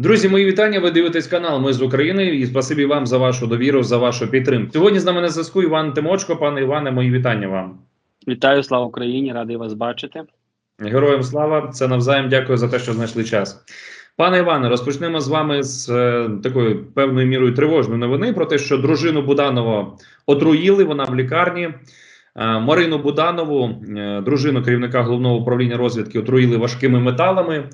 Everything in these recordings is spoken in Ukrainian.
Друзі, мої вітання. Ви дивитесь канал. Ми з України і спасибі вам за вашу довіру, за вашу підтримку. Сьогодні з нами на зв'язку Іван Тимочко. Пане Іване, мої вітання вам. Вітаю, слава Україні! Радий вас бачити. Героям слава! Це навзаєм. Дякую за те, що знайшли час. Пане Іване, розпочнемо з вами з е, такою певною мірою тривожної новини про те, що дружину Буданова отруїли. Вона в лікарні. Е, Марину Буданову, е, дружину керівника головного управління розвідки, отруїли важкими металами.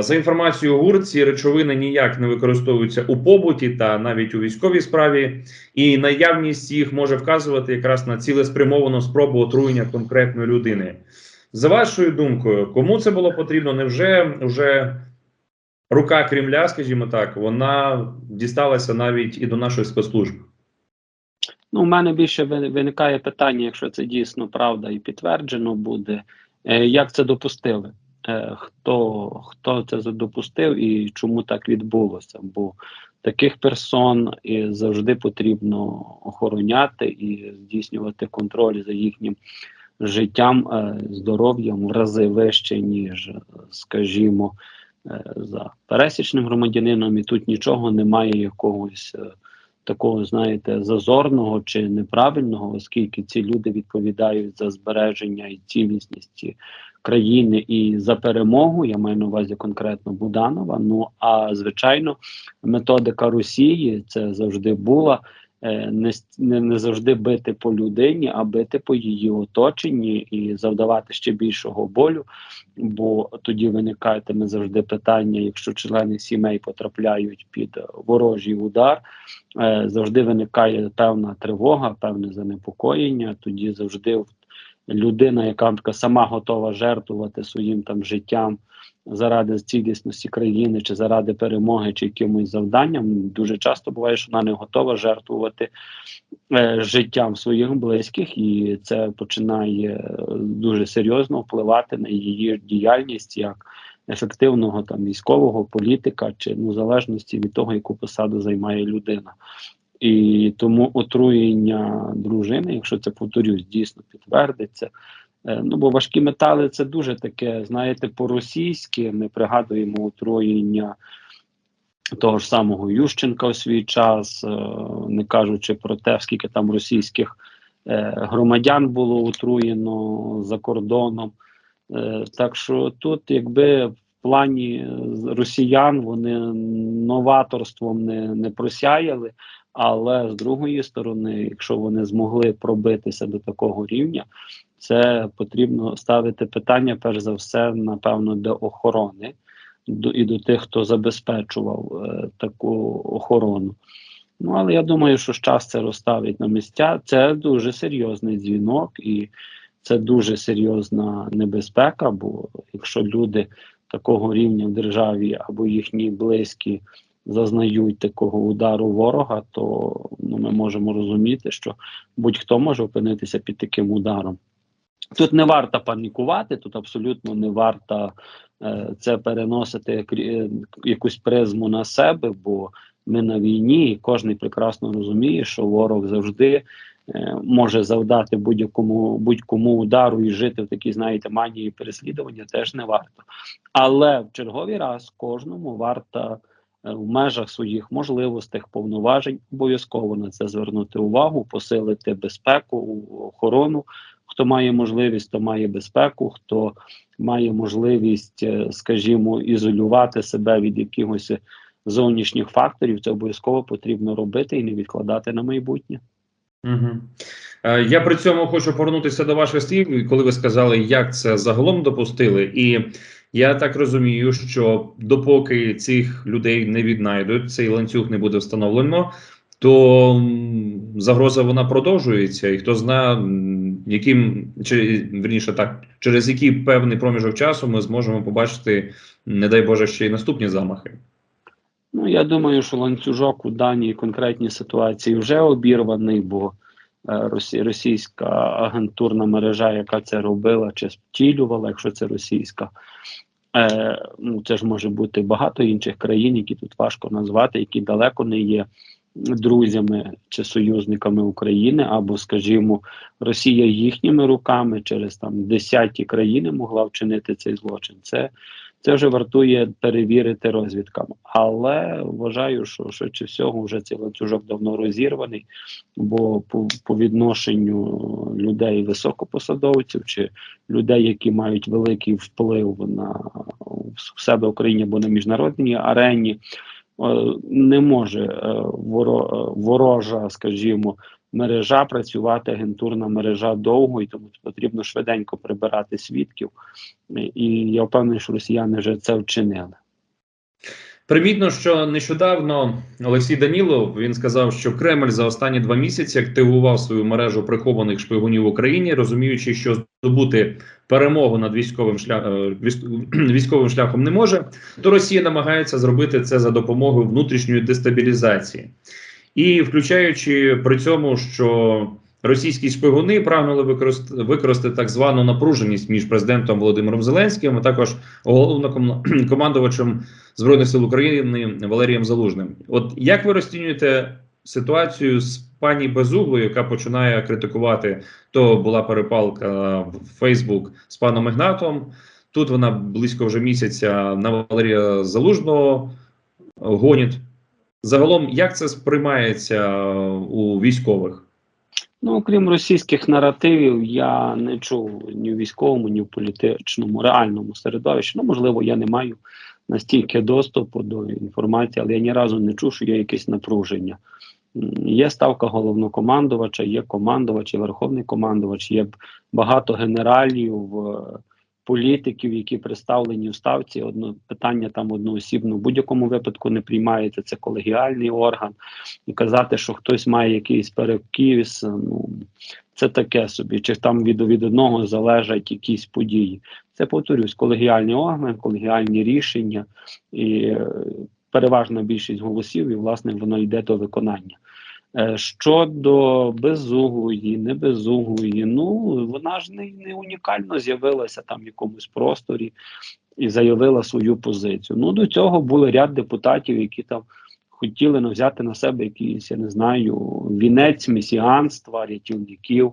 За інформацією ГУР, ці речовини ніяк не використовуються у побуті та навіть у військовій справі, і наявність їх може вказувати якраз на цілеспрямовану спробу отруєння конкретної людини. За вашою думкою, кому це було потрібно? Невже вже рука Кремля, скажімо так, вона дісталася навіть і до нашої спецслужби? Ну, у мене більше виникає питання, якщо це дійсно правда і підтверджено буде, е, як це допустили? Е, Хто, хто це допустив і чому так відбулося? Бо таких персон завжди потрібно охороняти і здійснювати контроль за їхнім життям, е, здоров'ям в рази вище, ніж, е, скажімо, за пересічним громадянином, і тут нічого немає якогось. Такого, знаєте, зазорного чи неправильного, оскільки ці люди відповідають за збереження і цілісність країни і за перемогу. Я маю на увазі конкретно Буданова. Ну а звичайно, методика Росії це завжди була. Е, Не, не, не завжди бити по людині, а бити по її оточенні і завдавати ще більшого болю. Бо тоді виникатиме завжди питання, якщо члени сімей потрапляють під ворожий удар, е, завжди виникає певна тривога, певне занепокоєння. Тоді завжди в- людина, яка така сама готова жертвувати своїм там життям заради цілісності країни, чи заради перемоги, чи якимось завданням, дуже часто буває, що вона не готова жертвувати е, життям своїх близьких, і це починає е, дуже серйозно впливати на її діяльність як ефективного там військового політика, чи ну залежності від того, яку посаду займає людина. І тому отруєння дружини, якщо це повторюсь, дійсно підтвердиться. Е, Ну бо важкі метали це дуже таке, знаєте, по-російськи. Ми пригадуємо отруєння того ж самого Ющенка у свій час, е, не кажучи про те, скільки там російських е, громадян було отруєно за кордоном. Так що тут, якби в плані росіян вони новаторством не, не просяяли, але з другої сторони, якщо вони змогли пробитися до такого рівня, це потрібно ставити питання, перш за все, напевно, до охорони до, і до тих, хто забезпечував е, таку охорону. Ну, але я думаю, що час це розставить на місця. Це дуже серйозний дзвінок, і це дуже серйозна небезпека. Бо якщо люди такого рівня в державі або їхні близькі зазнають такого удару ворога, то ну, ми можемо розуміти, що будь-хто може опинитися під таким ударом. Тут не варто панікувати, тут абсолютно не варто е, це переносити е, якусь призму на себе, бо ми на війні, і кожен прекрасно розуміє, що ворог завжди е, може завдати будь-якому будь-кому удару і жити в такій, знаєте, манії переслідування теж не варто. Але в черговий раз кожному варто в межах своїх можливостей, повноважень обов'язково на це звернути увагу, посилити безпеку, охорону. Хто має можливість, то має безпеку, хто має можливість, е, скажімо, ізолювати себе від якихось зовнішніх факторів, це обов'язково потрібно робити і не відкладати на майбутнє. Угу. Е, Я при цьому хочу повернутися до ваших слів, коли ви сказали, як це загалом допустили. І я так розумію, що допоки цих людей не віднайдуть, цей ланцюг не буде встановлено, то загроза вона продовжується, і хто знає, яким чи верніше так, через який певний проміжок часу ми зможемо побачити, не дай Боже, ще й наступні замахи. Ну, я думаю, що ланцюжок у даній конкретній ситуації вже обірваний, бо російська агентурна мережа, яка це робила чи втілювала, якщо це російська, е, ну це ж може бути багато інших країн, які тут важко назвати, які далеко не є друзями чи союзниками України, або, скажімо, Росія їхніми руками через там десяті країни могла вчинити цей злочин. Це Це вже вартує перевірити розвідкам. Але вважаю, що швидше всього вже цей ланцюжок давно розірваний, бо по, по відношенню людей високопосадовців чи людей, які мають великий вплив на в себе в Україні або на міжнародній арені, е, не може е, воро- е, ворожа, скажімо, мережа працювати, агентурна мережа довго, і тому потрібно швиденько прибирати свідків. І я впевнений, що росіяни вже це вчинили. Примітно, що нещодавно Олексій Данілов він сказав, що Кремль за останні два місяці активував свою мережу прихованих шпигунів в Україні, розуміючи, що здобути перемогу над військовим шляхом військовим шляхом не може, то Росія намагається зробити це за допомогою внутрішньої дестабілізації, і включаючи при цьому, що російські шпигуни прагнули використати, використати так звану напруженість між президентом Володимиром Зеленським, а також головнокомандувачем Збройних сил України Валерієм Залужним. От як ви розцінюєте ситуацію з пані Безуглою, яка починає критикувати, то була перепалка в Фейсбук з паном Ігнатом. Тут вона близько вже місяця на Валерія Залужного гонить. Загалом, як це сприймається у військових? Ну, окрім російських наративів, я не чув ні в військовому, ні в політичному, реальному середовищі. Ну, можливо, я не маю настільки доступу до інформації, але я ні разу не чув, що є якесь напруження. Є ставка головнокомандувача, є командувач, є верховний командувач, є багато генералів, е, політиків, які представлені в ставці. Одно питання там одноосібно в будь-якому випадку не приймається. Це колегіальний орган. І казати, що хтось має якийсь перекіс, ну це таке собі. Чи там від, від одного залежать якісь події. Це повторюсь, колегіальний орган, колегіальні рішення і е, переважна більшість голосів, і власне воно йде до виконання. Е, Щодо безуглої, не безуглої, ну вона ж не, не унікально з'явилася там в якомусь просторі і заявила свою позицію. Ну до цього були ряд депутатів, які там хотіли ну, взяти на себе якийсь, я не знаю, вінець месіанства, рятівників.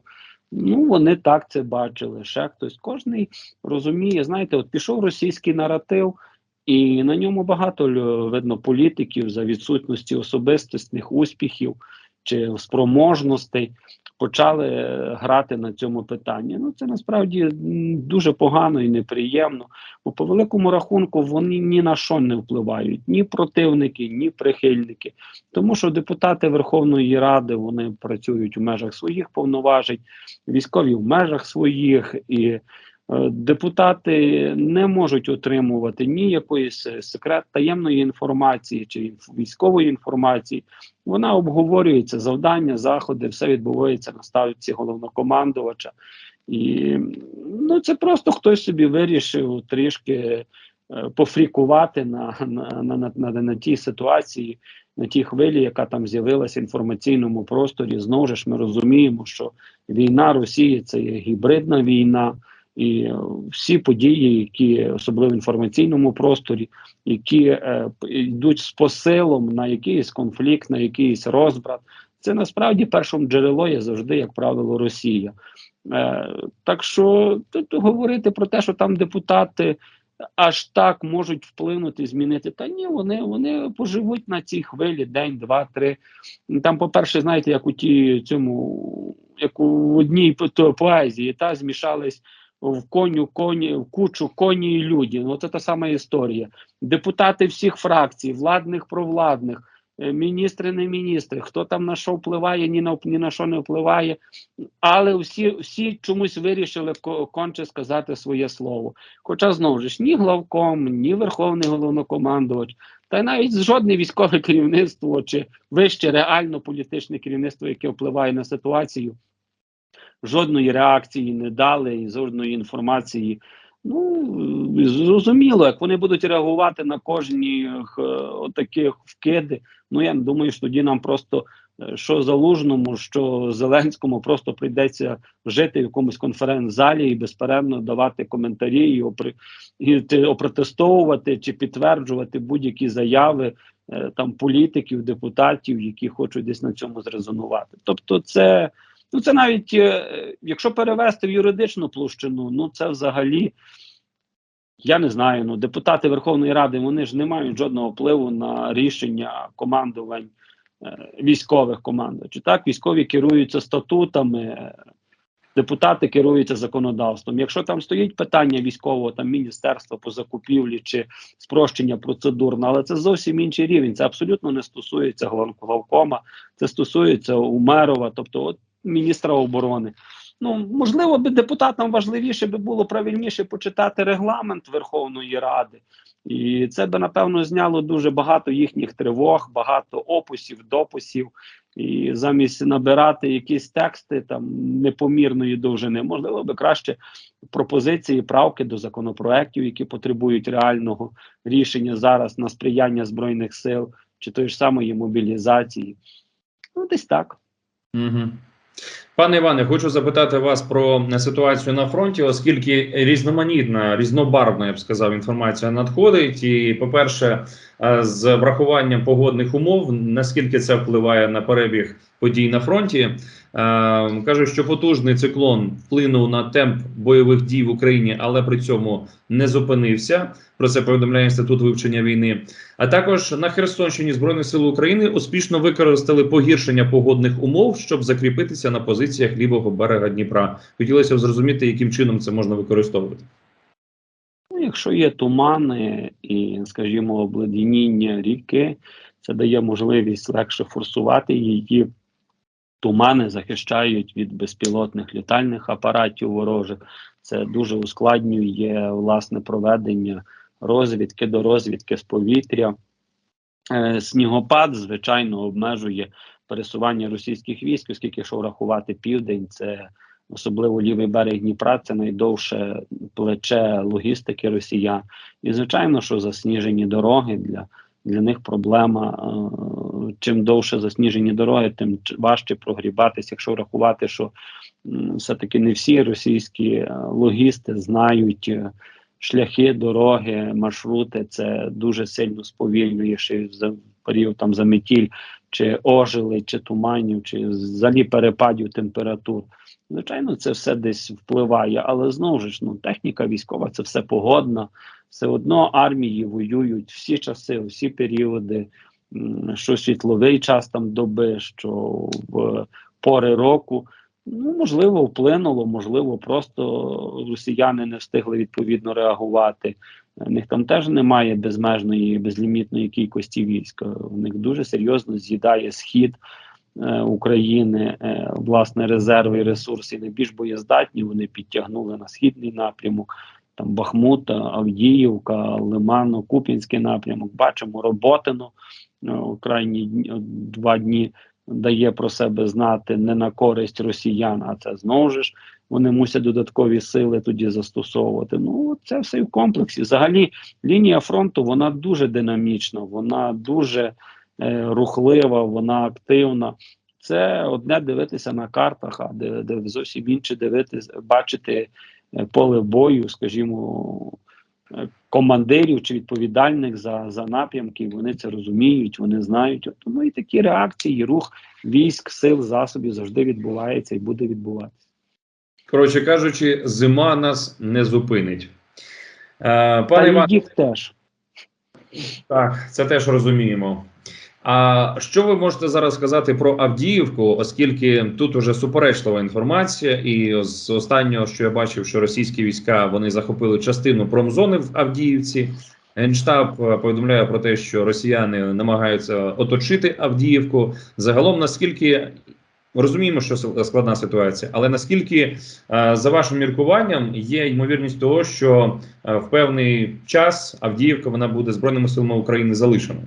Ну, вони так це бачили. Ще хтось. Кожний розуміє, знаєте, от пішов російський наратив, і на ньому багато видно політиків за відсутності особистісних успіхів чи спроможностей почали е, грати на цьому питанні. Ну це насправді дуже погано і неприємно. Бо по великому рахунку вони ні на що не впливають, ні противники, ні прихильники. Тому що депутати Верховної Ради вони працюють в межах своїх повноважень, військові в межах своїх і. Е, Депутати не можуть отримувати ні якоїсь е, секрет таємної інформації чи військової інформації. Вона обговорюється завдання, заходи, все відбувається на ставці головнокомандувача. І ну це просто хтось собі вирішив трішки е, пофрікувати на, на, на, на, на, на тій ситуації, на тій хвилі, яка там з'явилася в інформаційному просторі. Знову ж ми розуміємо, що війна Росії це є гібридна війна. І всі події, які особливо в інформаційному просторі, які е, йдуть з посилом на якийсь конфлікт, на якийсь розбрат, це насправді першим джерело є завжди, як правило, Росія. Е, так що тут говорити про те, що там депутати аж так можуть вплинути, змінити. Та ні, вони, вони поживуть на цій хвилі день, два, три. Там, по-перше, знаєте, як у ті цьому, як у одній поезії, та змішались в коню, коні, в кучу коні і люди. Ну, це та сама історія. Депутати всіх фракцій, владних, провладних, е, міністри, не міністри, хто там на що впливає, ні на ні на що не впливає. Але всі, всі чомусь вирішили конче сказати своє слово. Хоча знову ж ні главком, ні верховний головнокомандувач, та навіть жодне військове керівництво чи вище реально політичне керівництво, яке впливає на ситуацію, жодної реакції не дали і жодної інформації. Ну зрозуміло, як вони будуть реагувати на кожні е, отаких вкиди. Ну я думаю, що тоді нам просто е, що залужному, що Зеленському просто прийдеться жити в якомусь конференц-залі і безперервно давати коментарі і, опри, і опротестовувати чи підтверджувати будь-які заяви е, там політиків, депутатів, які хочуть десь на цьому зрезонувати. Тобто, це ну це навіть е, якщо перевести в юридичну площину, ну це взагалі. Я не знаю. Ну, депутати Верховної Ради вони ж не мають жодного впливу на рішення командувань е, військових командувачів. Так, військові керуються статутами, депутати керуються законодавством. Якщо там стоїть питання військового там міністерства по закупівлі чи спрощення процедур, ну, але це зовсім інший рівень. Це абсолютно не стосується главкома, це стосується Умерова, тобто от міністра оборони. Ну можливо, би депутатам важливіше би було правильніше почитати регламент Верховної Ради, і це би напевно зняло дуже багато їхніх тривог, багато опусів, допусів. І замість набирати якісь тексти там непомірної довжини, можливо би краще пропозиції, правки до законопроєктів, які потребують реального рішення зараз на сприяння збройних сил чи тої ж самої мобілізації. Ну, десь так. Угу. Пане Іване, хочу запитати вас про ситуацію на фронті, оскільки різноманітна, різнобарвна, я б сказав, інформація надходить. І, по-перше, е, з врахуванням погодних умов, наскільки це впливає на перебіг подій на фронті, Е, кажуть, що потужний циклон вплинув на темп бойових дій в Україні, але при цьому не зупинився. Про це повідомляє інститут вивчення війни. А також на Херсонщині Збройних сил України успішно використали погіршення погодних умов, щоб закріпитися на позиціях лівого берега Дніпра. Хотілося б зрозуміти, яким чином це можна використовувати. Ну, якщо є тумани і, скажімо, обледеніння ріки, це дає можливість легше форсувати її. Тумани захищають від безпілотних літальних апаратів ворожих. Це дуже ускладнює власне проведення розвідки до розвідки з повітря. Е, снігопад, звичайно, обмежує пересування російських військ, оскільки, якщо врахувати південь, це особливо лівий берег Дніпра, це найдовше плече логістики росіян. І звичайно, що засніжені дороги для, для них проблема. Е, чим довше засніжені дороги, тим важче прогрібатися, якщо врахувати, що все-таки не всі російські е, логісти знають. е, Шляхи, дороги, маршрути це дуже сильно сповільнює ще за період там заметіль, чи ожили, чи туманів, чи взагалі перепадів температур. Звичайно, це все десь впливає, але знову ж ну, техніка військова це все погодна. Все одно армії воюють всі часи, всі періоди, що світловий час там доби, що в пори року. Ну, можливо, вплинуло, можливо, просто росіяни не встигли відповідно реагувати. У них там теж немає безмежної, безлімітної кількості війська. У них дуже серйозно з'їдає схід е, України, е, власне, резерви і ресурси найбільш боєздатні. Вони підтягнули на східний напрямок. Там Бахмут, Авдіївка, Лимано, Куп'янський напрямок. Бачимо Роботино е, крайні два дні дає про себе знати не на користь росіян, а це знову ж вони мусять додаткові сили тоді застосовувати. Ну це все в комплексі. Взагалі, лінія фронту вона дуже динамічна, вона дуже е, рухлива, вона активна. Це одне дивитися на картах, а де, де зовсім інше дивитися, бачити е, поле бою, скажімо, е, командирів чи відповідальних за, за напрямки. Вони це розуміють, вони знають. Тому і такі реакції, і рух військ, сил, засобів завжди відбувається і буде відбуватися. Коротше кажучи, зима нас не зупинить. Е, пане й Іване, їх теж. Так, це теж розуміємо. А що ви можете зараз сказати про Авдіївку, оскільки тут уже суперечлива інформація, і з останнього, що я бачив, що російські війська вони захопили частину промзони в Авдіївці. Генштаб е, повідомляє про те, що росіяни намагаються оточити Авдіївку. Загалом, наскільки розуміємо, що складна ситуація, але наскільки, е, за вашим міркуванням, є ймовірність того, що е, в певний час Авдіївка вона буде збройними силами України залишена.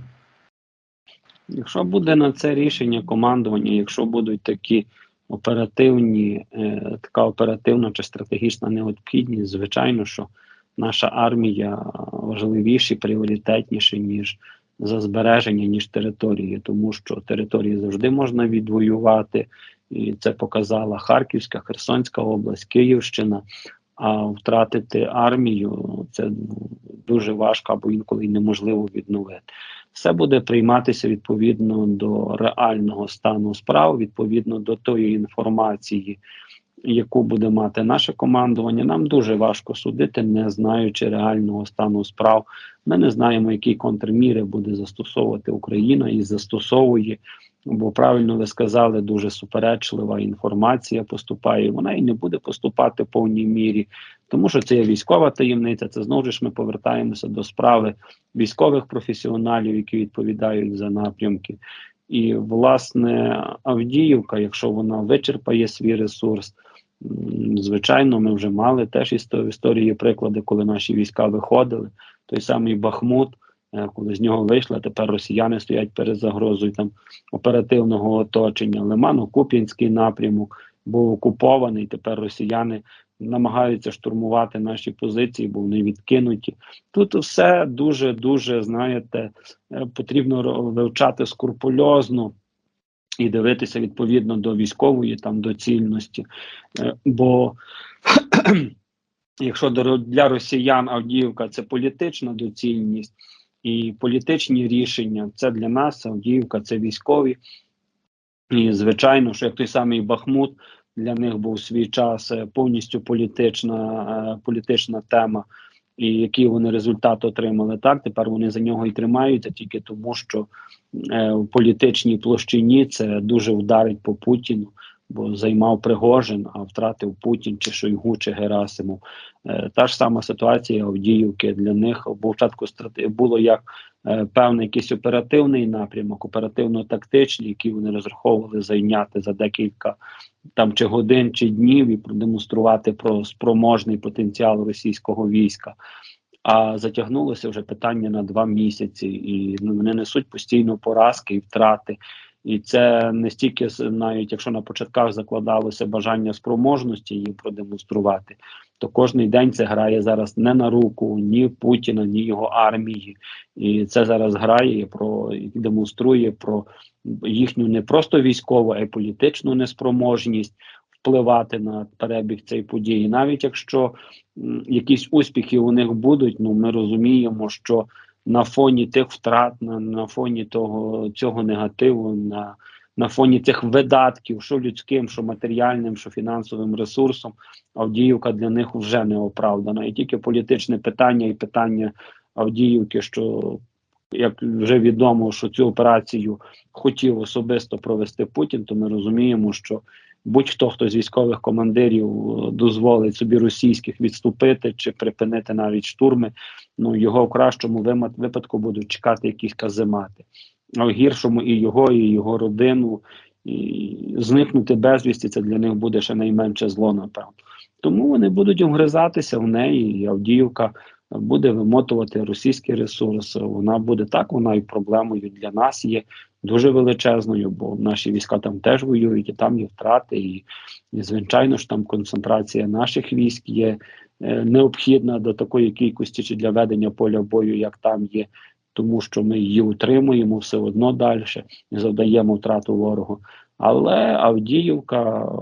Якщо буде на це рішення командування, якщо будуть такі оперативні, е, така оперативна чи стратегічна необхідність, звичайно, що наша армія важливіші, пріоритетніші, ніж за збереження, ніж території, тому що території завжди можна відвоювати, і це показала Харківська, Херсонська область, Київщина. А втратити армію це дуже важко або інколи неможливо відновити все буде прийматися відповідно до реального стану справ, відповідно до тої інформації, яку буде мати наше командування, нам дуже важко судити, не знаючи реального стану справ. Ми не знаємо, які контрміри буде застосовувати Україна і застосовує. Бо правильно ви сказали, дуже суперечлива інформація поступає. Вона і не буде поступати в повній мірі, тому що це є військова таємниця. Це знову ж ми повертаємося до справи військових професіоналів, які відповідають за напрямки. І власне Авдіївка, якщо вона вичерпає свій ресурс, звичайно, ми вже мали теж історії приклади, коли наші війська виходили. Той самий Бахмут, коли з нього вийшли, тепер росіяни стоять перед загрозою там оперативного оточення. Лимано-Куп'янський напрямок був окупований. Тепер росіяни намагаються штурмувати наші позиції, бо вони відкинуті. Тут все дуже дуже знаєте, е, потрібно вивчати скрупульозно. І дивитися відповідно до військової там доцільності. Е, Бо якщо для росіян Авдіївка це політична доцільність і політичні рішення, це для нас Авдіївка це військові. І звичайно, що як той самий Бахмут для них був свій час е, повністю політична, е, політична тема, і який вони результат отримали так. Тепер вони за нього і тримаються тільки тому, що е, в політичній площині це дуже вдарить по Путіну, бо займав Пригожин, а втратив Путін чи Шойгу, чи Герасимов. Е, та ж сама ситуація Авдіївки для них був початку страте- було як е, певний якийсь оперативний напрямок, оперативно-тактичний, який вони розраховували зайняти за декілька там чи годин, чи днів і продемонструвати про спроможний потенціал російського війська. А затягнулося вже питання на два місяці, і вони несуть постійно поразки і втрати. І це не стільки навіть якщо на початках закладалося бажання спроможності її продемонструвати, то кожний день це грає зараз не на руку ні Путіна, ні його армії. І це зараз грає про і демонструє про їхню не просто військову, а й політичну неспроможність впливати на перебіг цієї події. Навіть якщо м, якісь успіхи у них будуть, ну ми розуміємо, що на фоні тих втрат, на, на фоні того цього негативу, на, на фоні цих видатків, що людським, що матеріальним, що фінансовим ресурсом, Авдіївка для них вже не оправдана. І тільки політичне питання і питання Авдіївки, що як вже відомо, що цю операцію хотів особисто провести Путін, то ми розуміємо, що будь-хто хто з військових командирів е, дозволить собі російських відступити чи припинити навіть штурми, ну його в кращому випадку будуть чекати якісь каземати, а в гіршому і його, і його родину. І зникнути безвісті це для них буде ще найменше зло, напевно. Тому вони будуть вгризатися в неї, і Авдіївка буде вимотувати російський ресурс. Вона буде так, вона і проблемою для нас є дуже величезною, бо наші війська там теж воюють, і там є втрати, і, і звичайно ж там концентрація наших військ є е, необхідна до такої кількості чи для ведення поля бою, як там є, тому що ми її утримуємо все одно далі, і завдаємо втрату ворогу. Але Авдіївка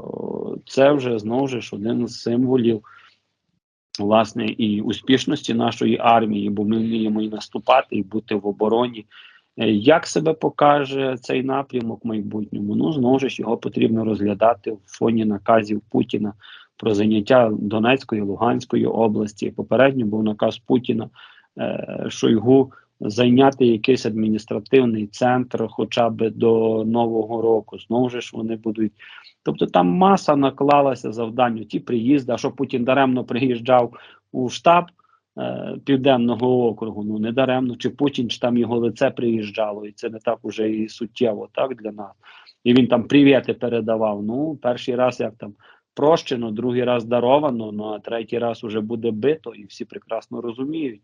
це вже знову ж один з символів власне і успішності нашої армії, бо ми вміємо і наступати, і бути в обороні. Е, Як себе покаже цей напрямок в майбутньому? Ну знову ж його потрібно розглядати в фоні наказів Путіна про заняття Донецької Луганської області. Попередньо був наказ Путіна е, Шойгу зайняти якийсь адміністративний центр, хоча б до нового року. Знову ж вони будуть. Тобто там маса наклалася завдань. Ті приїзди, а що Путін даремно приїжджав у штаб е, Південного округу. Ну не даремно, чи Путін, чи там його лице приїжджало, і це не так уже і суттєво, так для нас. І він там привіти передавав. Ну, перший раз як там прощено, другий раз даровано, ну а третій раз уже буде бито, і всі прекрасно розуміють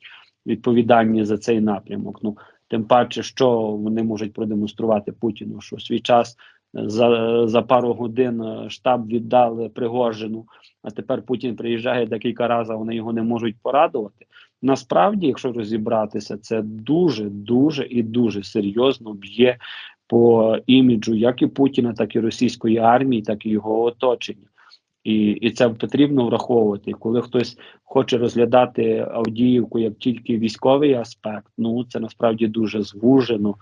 відповідальні за цей напрямок. Ну тим паче, що вони можуть продемонструвати Путіну, що свій час за, за пару годин е, штаб віддали Пригожину, а тепер Путін приїжджає декілька разів, вони його не можуть порадувати. Насправді, якщо розібратися, це дуже, дуже і дуже серйозно б'є по іміджу як і Путіна, так і російської армії, так і його оточення. І, і це потрібно враховувати. Коли хтось хоче розглядати Авдіївку як тільки військовий аспект, ну це насправді дуже звужено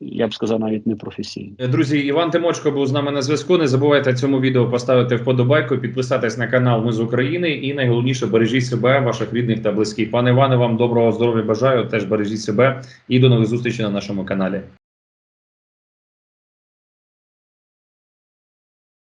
я б сказав, навіть не професійно. Друзі, Іван Тимочко був з нами на зв'язку. Не забувайте цьому відео поставити вподобайку, підписатись на канал Ми з України і найголовніше бережіть себе, ваших рідних та близьких. Пане Іване, вам доброго здоров'я бажаю. Теж бережіть себе і до нових зустрічей на нашому каналі.